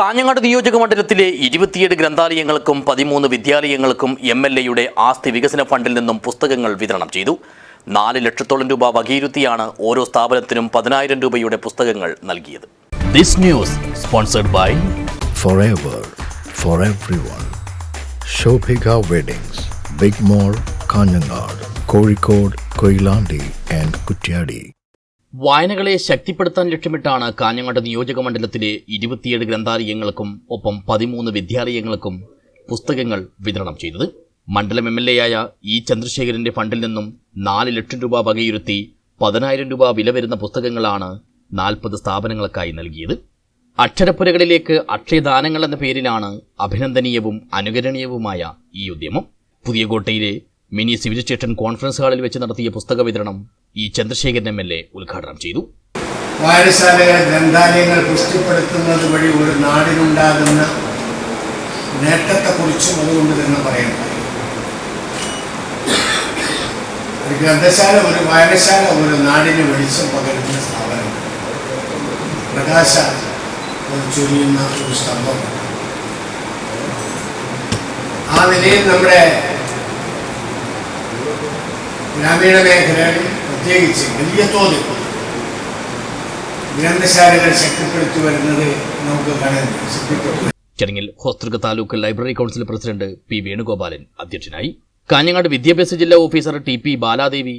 കാഞ്ഞങ്ങാട് നിയോജക മണ്ഡലത്തിലെ ഇരുപത്തിയേഴ് ഗ്രന്ഥാലയങ്ങൾക്കും പതിമൂന്ന് വിദ്യാലയങ്ങൾക്കും എം എൽ എയുടെ ആസ്തി വികസന ഫണ്ടിൽ നിന്നും പുസ്തകങ്ങൾ വിതരണം ചെയ്തു. നാല് ലക്ഷത്തോളം രൂപ വകയിരുത്തിയാണ് ഓരോ സ്ഥാപനത്തിനും പതിനായിരം രൂപയുടെ പുസ്തകങ്ങൾ നൽകിയത്. This news sponsored by Kozhikode, Koilandi and Kutyadi. വായനകളെ ശക്തിപ്പെടുത്താൻ ലക്ഷ്യമിട്ടാണ് കാഞ്ഞങ്ങാട് നിയോജക മണ്ഡലത്തിലെ ഇരുപത്തിയേഴ് ഗ്രന്ഥാലയങ്ങൾക്കും ഒപ്പം പതിമൂന്ന് വിദ്യാലയങ്ങൾക്കും പുസ്തകങ്ങൾ വിതരണം ചെയ്തത്. മണ്ഡലം എം എൽ എ ആയ ഇ ചന്ദ്രശേഖരന്റെ ഫണ്ടിൽ നിന്നും നാല് ലക്ഷം രൂപ വകയിരുത്തി പതിനായിരം രൂപ വില വരുന്ന പുസ്തകങ്ങളാണ് നാൽപ്പത് സ്ഥാപനങ്ങൾക്കായി നൽകിയത്. അക്ഷരപ്പുരകളിലേക്ക് അക്ഷയദാനങ്ങൾ എന്ന പേരിലാണ് അഭിനന്ദനീയവും അനുകരണീയവുമായ ഈ ഉദ്യമം. പുതിയകോട്ടയിലെ മിനി സിവിൽ സ്റ്റേഷൻ കോൺഫറൻസ് ഹാളിൽ വെച്ച് നടത്തിയ പുസ്തക വിതരണം E Chandrasekharan M L A ഉദ്ഘാടനം ചെയ്തു. വായനശാലകൾ ഗ്രന്ഥാലയങ്ങൾ പുഷ്ടിപ്പെടുത്തുന്നത് വഴി ഒരു നാടിനുണ്ടാകുന്ന നേട്ടത്തെക്കുറിച്ചും അതുകൊണ്ട് തന്നെ പറയാം. ഒരു ഗ്രന്ഥശാല ഒരു വായനശാല ഒരു നാടിന് വെളിച്ചം പകരുന്ന സ്ഥാപനം. പ്രകാശ ചൊരിയുന്ന ഒരു സ്തംഭം. ആ നിലയിൽ നമ്മുടെ ഗ്രാമീണ മേഖലകളിൽ പ്രത്യേകിച്ച് വലിയ തോതിൽ ഗ്രന്ഥശാലകൾ ശക്തിപ്പെടുത്തി വരുന്നത് നമുക്ക് കാണാൻ ചടങ്ങിൽ Hosdurg taluk library council president P Venugopalan അധ്യക്ഷനായി. കാഞ്ഞങ്ങാട് വിദ്യാഭ്യാസ ജില്ലാ ഓഫീസർ ടി പി ബാലാദേവി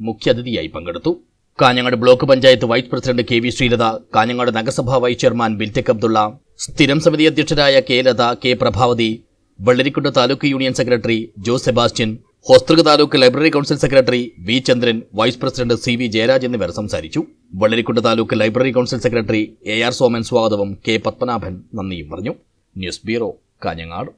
മുഖ്യാതിഥിയായി പങ്കെടുത്തു. Kanhangad block panchayat vice president K V Sreelatha Kanhangad നഗരസഭാ വൈസ് ചെയർമാൻ ബിൽറ്റക് അബ്ദുള്ള സ്ഥിരം സമിതി അധ്യക്ഷരായ K Latha K Prabhavathi Vellarikundu taluk union secretary Jose Sebastian Hosdurg taluk library council secretary V Chandran vice president C V Jayaraj എന്നിവർ സംസാരിച്ചു. Vellarikundu taluk library council secretary A R Soman സ്വാഗതവും K Padmanabhan നന്ദിയും പറഞ്ഞു. News bureau Kanhangad.